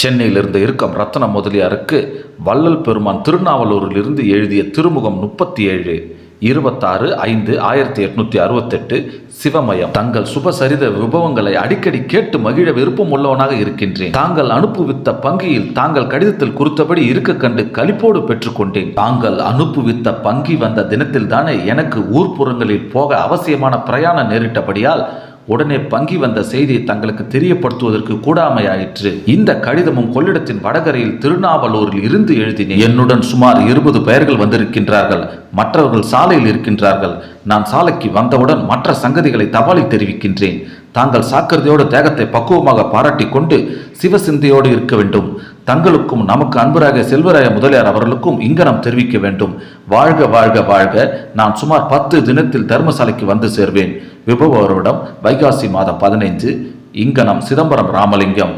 சென்னையிலிருந்து இருக்கம் ரத்ன முதலியாருக்கு வள்ளல் பெருமான் திருநாவலூரிலிருந்து எழுதிய திருமுகம் முப்பத்தி ஏழு இருபத்தாறு ஐந்து ஆயிரத்தி எட்நூற்றி அறுபத்தெட்டு சிவமயம். தங்கள் சுபசரித விபவங்களை அடிக்கடி கேட்டு மகிழ விருப்பம் உள்ளவனாக இருக்கின்றேன். தாங்கள் அனுப்புவித்த பங்கியில் தாங்கள் கடிதத்தில் குறித்தபடி இருக்க கண்டு களிப்போடு பெற்றுக்கொண்டேன் தாங்கள் அனுப்புவித்த பங்கி வந்த தினத்தில் தானே எனக்கு ஊர்ப்புறங்களில் போக அவசியமான பிரயாணம் நேரிட்டபடியால் உடனே பங்கி வந்த செய்தியை தங்களுக்கு தெரியப்படுத்துவதற்கு கூடாமையாயிற்று. இந்த கடிதமும் கொள்ளிடத்தின் வடகரையில் திருநாவலூரில் இருந்து எழுதினேன். என்னுடன் சுமார் இருபது பெயர்கள் வந்திருக்கின்றார்கள். மற்றவர்கள் சாலையில் இருக்கின்றார்கள். நான் சாலைக்கு வந்தவுடன் மற்ற சங்கதிகளை தபாலில் தெரிவிக்கின்றேன். தாங்கள் சாக்கிரதையோடு தேகத்தை பக்குவமாக பாராட்டி கொண்டு சிவசிந்தையோடு இருக்க வேண்டும். தங்களுக்கும் நமக்கு அன்பராக செல்வராய முதலியார் அவர்களுக்கும் இங்கனம் தெரிவிக்க வேண்டும். வாழ்க வாழ்க வாழ்க. நான் சுமார் பத்து தினத்தில் தர்மசாலைக்கு வந்து சேர்வேன். விபவருடம் வைகாசி மாதம் பதினைந்து. இங்கனம் சிதம்பரம் ராமலிங்கம்.